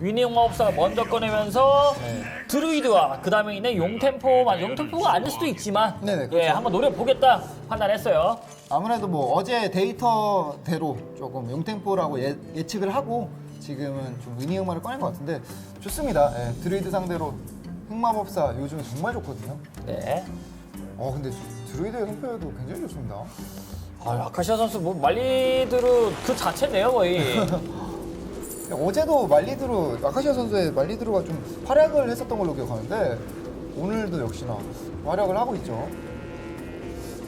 위닝 마법사가 먼저 꺼내면서 네. 드루이드와 그 다음에 있는 용템포만 용템포가 아닐 수도 있지만 네네, 예 그렇죠. 한번 노려보겠다 판단했어요. 아무래도 뭐 어제 데이터대로 조금 용템포라고 예, 예측을 하고 지금은 좀 위닝 흑마를 꺼낸 것 같은데 좋습니다. 예, 드루이드 상대로 흑마법사 요즘에 정말 좋거든요. 네. 어 근데 드루이드의 형편도 굉장히 좋습니다. 아, 아카시아 선수 뭐 말리드루 그 자체네요 거의. 어제도 말리드로 아카시아 선수의 말리드로가 좀 활약을 했었던 걸로 기억하는데 오늘도 역시나 활약을 하고 있죠.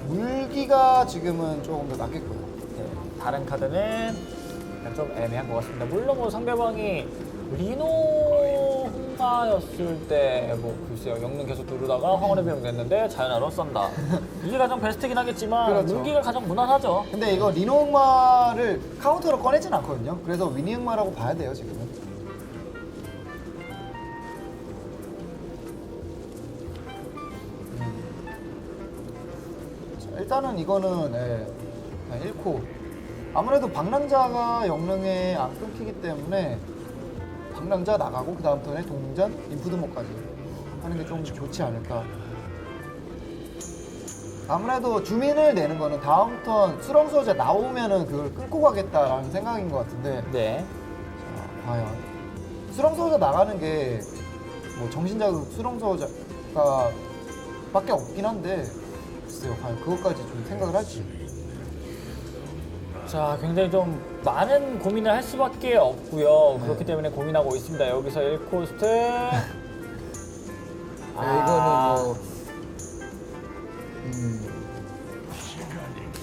물기가 지금은 조금 더 낫겠고요. 네, 다른 카드는 좀 애매한 것 같습니다. 물론 뭐 상대방이 리노 흑마였을 때 뭐 글쎄요 영능 계속 누르다가 황혼의 병 냈는데 자연화로 썬다. 이게 가장 베스트긴 하겠지만 그렇죠. 물기가 가장 무난하죠. 근데 이거 리노 흑마를 카운터로 꺼내진 않거든요. 그래서 위니 흑마라고 봐야 돼요 지금은. 음. 자, 일단은 이거는 예, 그냥 1코. 아무래도 방랑자가 영능에 안 끊기기 때문에 방랑자 나가고 그 다음 턴에 동전, 인푸드모까지 하는 게 좀 좋지 않을까. 아무래도 주민을 내는 거는 다음 턴 수렁소자 나오면은 그걸 끊고 가겠다라는 생각인 것 같은데 네. 자, 과연 수렁소자 나가는 게 뭐 정신자극 수렁소자가 밖에 없긴 한데 글쎄요 과연 그것까지 좀 생각을 할지 자, 굉장히 좀 많은 고민을 할 수밖에 없고요. 네. 그렇기 때문에 고민하고 있습니다. 여기서 1코스트. 아, 이거는 뭐 음.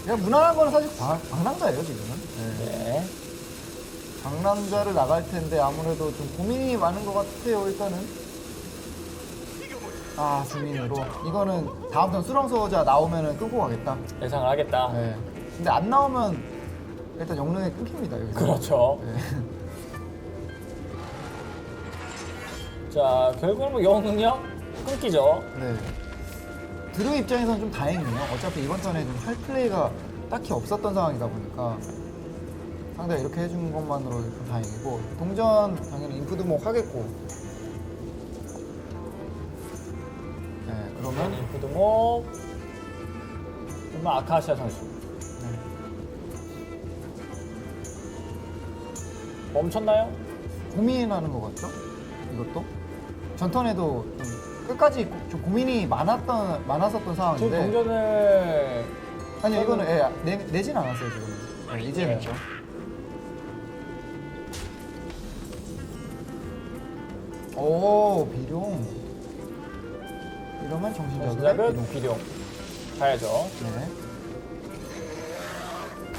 그냥 무난한 거는 사실 방, 방랑자예요 지금은 네. 네. 방랑자를 나갈 텐데 아무래도 좀 고민이 많은 것 같아요 일단은 아 주민으로 이거는 다음 턴 수렁소자 나오면은 끊고 가겠다 예상을 하겠다. 네. 근데 안 나오면 일단 영능에 끊깁니다 여기서 그렇죠. 네. 자, 결국은 뭐 영능력 끊기죠. 네. 드루 입장에서는 좀 다행이에요 어차피 이번 턴에 좀 할 플레이가 딱히 없었던 상황이다 보니까 상대가 이렇게 해준 것만으로 좀 다행이고 동전 당연히 인푸드목 하겠고 네 그러면 인푸드목. 그러면 아카시아 선수. 멈췄나요? 고민하는 것 같죠? 이것도 전턴에도 좀 끝까지 고- 좀 고민이 많았던 많았었던 지금 상황인데 동전을 아니요 이거는 예, 내, 내진 않았어요 지금 네, 이제 네. 냈죠 오 비룡 이러면 시작은 비룡 비룡. 가야죠. 네.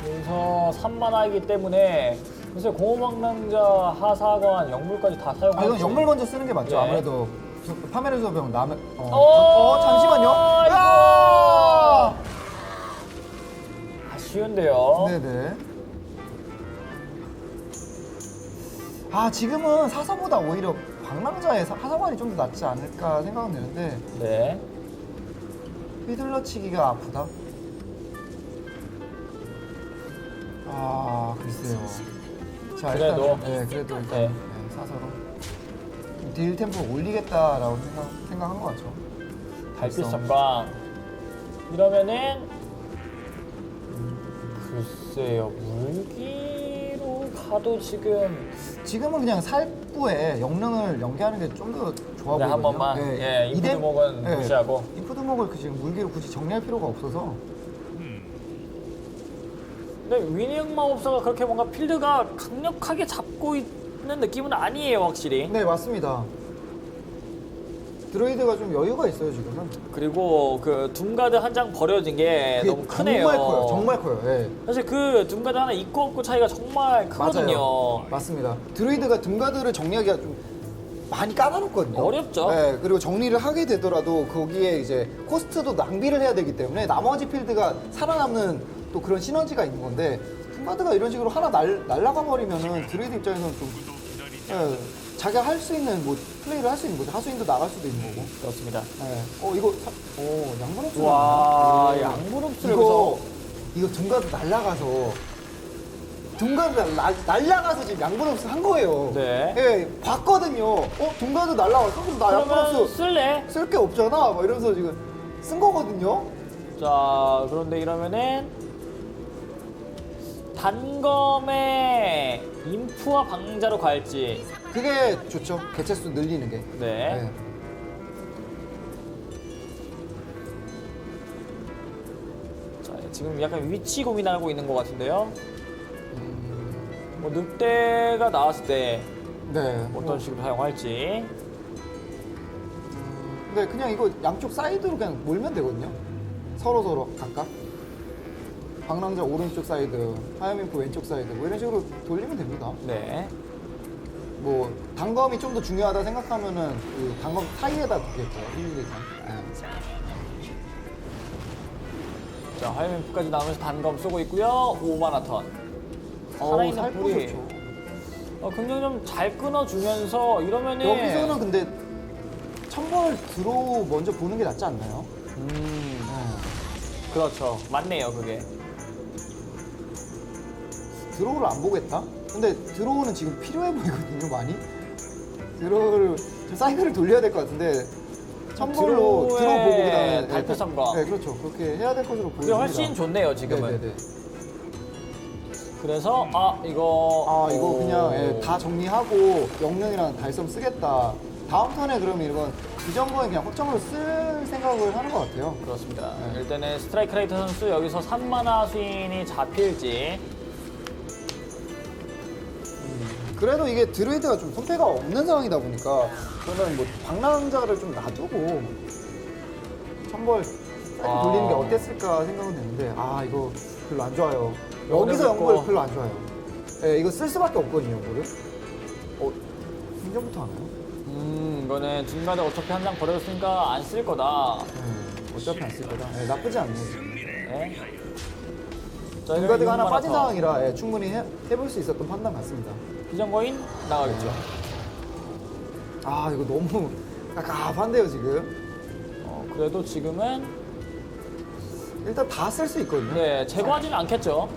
그래서 3만화이기 때문에 글쎄 공호망랑자 하사관 영물까지 다 사용할 아 이건 수 영물 먼저 쓰는 게 맞죠 네. 아무래도 파메르 소병 남의 어, 오! 어 잠시만요 아이고! 아! 아쉬운데요. 네네. 아 지금은 사사보다 오히려 방랑자의 사- 하사관이 좀 더 낫지 않을까 생각은 드는데 네. 휘둘러치기가 아프다. 아 글쎄요. 자 그래도. 일단 네 그래도 일단 네. 네, 사사로 딜 템포 올리겠다라고 생각 생각한 것 같죠. 달빛 그래서. 전광. 이러면은 글쎄요 물기로 가도 지금 지금은 그냥 살부에 영능을 연계하는 게 좀 더 좋아 네, 보이거든요. 한 번만 예, 이대- 인프드목은 네. 무시하고 인푸드목을 그 지금 물기로 굳이 정리할 필요가 없어서 근데 위닝 마법사가 그렇게 뭔가 필드가 강력하게 잡고 있는 느낌은 아니에요 확실히 네 맞습니다. 드로이드가 좀 여유가 있어요 지금은. 그리고 그 둠가드 한 장 버려진 게 그게 너무 크네요 정말 커요. 정말 커요. 예. 사실 그 둠가드 하나 있고 없고 차이가 정말 크거든요 맞아요. 맞습니다. 드로이드가 등가드를 정리하기가 좀 많이 까다롭거든요. 어렵죠. 네, 그리고 정리를 하게 되더라도 거기에 이제 코스트도 낭비를 해야 되기 때문에 나머지 필드가 살아남는 또 그런 시너지가 있는 건데 등가드가 이런 식으로 하나 날, 날아가 버리면은 드로이드 입장에서는 좀 예, 자기가 할 수 있는 뭐 플레이를 할 수 있는 거죠. 하수인도 나갈 수도 있는 거고. 그렇습니다 네. 어 이거 사, 오 양분업수 와 양무릎수를 이거 이거 등가드 날아가서 둥가드가 날- 날라가서 지금 양분업스 한 거예요. 네. 예, 봤거든요. 어, 둥가드 날라왔어. 그럼 나 그러면 양분업스 쓸래? 쓸 게 없잖아. 막 이러면서 지금 쓴 거거든요. 자, 그런데 이러면은 단검에 인프와 방자로 갈지. 그게 좋죠. 개체수 늘리는 게. 네. 자, 지금 약간 위치 고민하고 있는 것 같은데요. 뭐 늑대가 나왔을 때 네. 어떤 뭐, 식으로 사용할지. 네, 그냥 이거 양쪽 사이드로 그냥 몰면 되거든요. 서로 서로 각각. 방랑자 오른쪽 사이드, 하야민프 왼쪽 사이드, 뭐 이런 식으로 돌리면 됩니다. 네. 뭐 단검이 좀 더 중요하다 생각하면은 그 단검 사이에다 두겠죠. 1, 2, 3. 자, 하이맨프까지 나오면서 단검 쓰고 있고요. 5만화 턴. 살아있는 살포 좋죠. 어, 굉장히 좀 잘 끊어주면서 이러면은 여기서는 근데 천벌 들어 먼저 보는 게 낫지 않나요? 음, 네. 그렇죠. 맞네요, 그게. 드로우를 안 보겠다? 근데 드로우는 지금 필요해 보이거든요, 많이. 드로우를 좀 사이클을 돌려야 될 것 같은데 천벌로 드로우 보고 그다음에 달표상과. 네, 그렇죠. 그렇게 해야 될 것으로 보입니다. 훨씬 좋네요, 지금은. 네네네. 그래서 아 이거 아 이거 오. 그냥 예, 다 정리하고 영능이랑 달섬 쓰겠다. 다음 턴에 그러면 이건 비전거에 그냥 확정으로 쓸 생각을 하는 것 같아요. 그렇습니다. 네. 일단은 스트라이크 라이터 선수 여기서 3만화 수인이 잡힐지 그래도 이게 드루이드가 좀 손패가 없는 상황이다 보니까 저는 뭐 방랑자를 좀 놔두고 천벌 아. 돌리는 게 어땠을까 생각은 됐는데 아 이거 별로 안 좋아요. 여기서. 영벌 별로 안 좋아요. 예, 이거 쓸 수밖에 없거든요, 영벌을. 어, 생전부터 하나요? 음 이거는 중간에 어차피 한 장 버려졌으니까 안 쓸 거다. 네, 어차피 안 쓸 거다. 예, 나쁘지 않네요. 네. 중가드가 하나 6만화 빠진 더. 상황이라 예, 충분히 해, 해볼 수 있었던 판단 같습니다. 비전거인 나가겠죠. 아 이거 너무 깝깝한데요 지금. 어, 그래도 지금은 일단 다 쓸 수 있거든요. 네 제거하지는 않겠죠.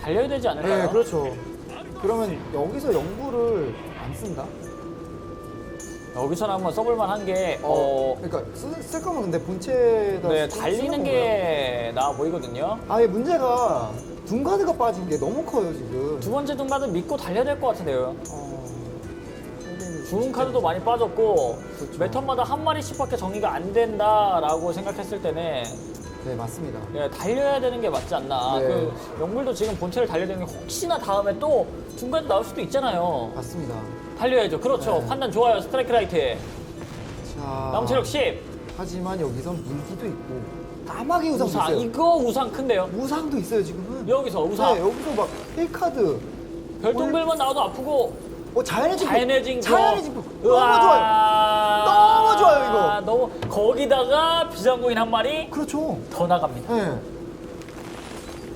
달려야 되지 않을까요? 네, 그렇죠. 그러면 여기서 영구를 안 쓴다? 여기서는 한번 써볼만 한 게 어, 그러니까 쓸, 쓸 거면 근데 본체에다 네 쓰- 달리는 쓰는 게 나아 보이거든요. 아예 문제가 둔가드가 빠진 게 너무 커요 지금. 두 번째 등받은 믿고 달려야 될 것 같은데요. 어... 주문 카드도 많이 빠졌고 그렇죠. 매 턴마다 한 마리씩밖에 정리가 안 된다라고 생각했을 때는 네 맞습니다. 예, 달려야 되는 게 맞지 않나. 네. 그 영물도 지금 본체를 달려야 되는 게 혹시나 다음에 또 중간에 나올 수도 있잖아요. 맞습니다. 달려야죠. 그렇죠. 네. 판단 좋아요. 스트라이크 라이트. 자 남은 체력 10. 하지만 여기선 물기도 있고 까마귀 우상도 우상. 있어요. 이거 우상 큰데요. 우상도 있어요 지금은. 여기서 우상. 네, 여기서 막 1카드. 별똥별만 나와도 아프고 어 자연의 징표. 자연의 징표. 자연의 징표. 너무. 좋아요. 너무 좋아요, 이거. 너무 거기다가 비상구인 한 마리 그렇죠. 더 나갑니다. 네.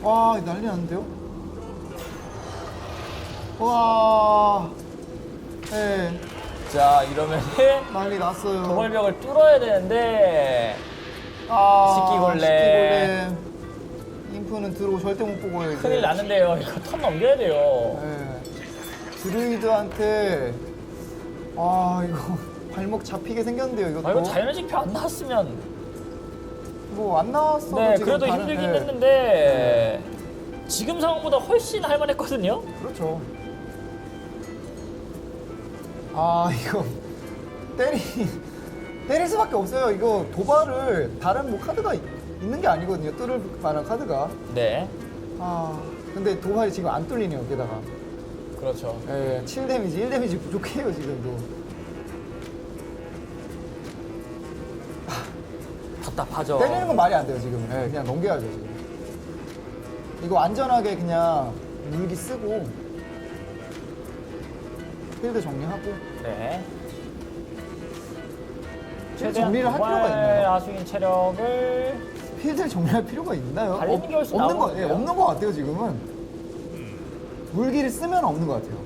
와 난리 났는데요? 와. 네. 자 이러면은 난리 났어요. 도벌벽을 뚫어야 되는데 아. 식기골렘. 인프는 들어오 절대 못 보고요. 이제. 큰일 나는데요. 이거 턴 넘겨야 돼요. 네. 드루이드한테 아 이거 발목 잡히게 생겼는데요 이것도. 아, 이거 자연의 징표 안 나왔으면 뭐안 나왔어도 네 그래도 힘들긴 네. 했는데 지금 상황보다 훨씬 할만했거든요. 그렇죠. 아 이거 때리 때릴 수밖에 없어요. 이거 도발을 다른 뭐 카드가 있- 있는 게 아니거든요. 뚫을 만한 카드가. 네, 아 근데 도발이 지금 안 뚫리네요. 게다가 그렇죠. 예, 7 데미지, 1 데미지 부족해요 지금도. 답답하죠. 때리는 건 말이 안 돼요 지금. 예, 그냥 넘겨야죠 지금. 이거 안전하게 그냥 물기 쓰고 필드 정리하고 네. 정리를 할 필요가 있나요? 아수인 체력을 필드를 정리할 필요가 있나요? 달리는 게 훨씬 없는 나은 거, 것 예. 없는 것 같아요 지금은. 물기를 쓰면 없는 것 같아요.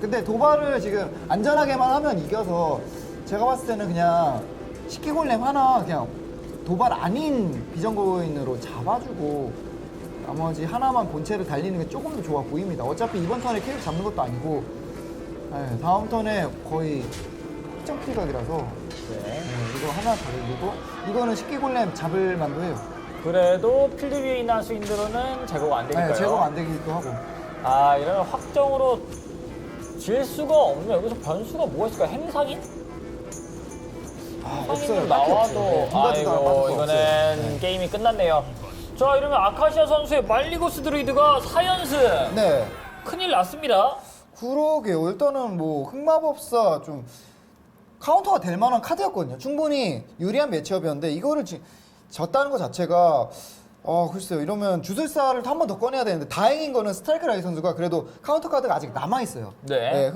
근데 도발을 지금 안전하게만 하면 이겨서 제가 봤을 때는 그냥 식기골렘 하나 그냥 도발 아닌 비전고인으로 잡아주고 나머지 하나만 본체를 달리는 게 조금 더 좋아 보입니다. 어차피 이번 턴에 캐릭 잡는 것도 아니고 네, 다음 턴에 거의 확정 킬각이라서 네. 네, 이거 하나 달리고 이거는 식기 골렘 잡을 만도 해요. 그래도 필드 위에 있는 수인들은 제거가 안 되니까요. 네, 제거가 안 되기도 하고. 아 이러면 확정으로 질 수가 없네요. 여기서 변수가 뭐가 있을까? 행상인? 아, 없어요. 나와도 없어요. 네, 아이고 수 이거는 없어요. 게임이 끝났네요. 자 이러면 아카시아 선수의 말리고스 드루이드가 4연승 네. 큰일 났습니다. 그러게요. 일단은 뭐 흑마법사 좀 카운터가 될 만한 카드였거든요. 충분히 유리한 매치업이었는데 이거를 지, 졌다는 것 자체가 어 글쎄요. 이러면 주술사를 한 번 더 꺼내야 되는데 다행인 거는 스트라이크 라이 선수가 그래도 카운터 카드가 아직 남아 있어요. 네.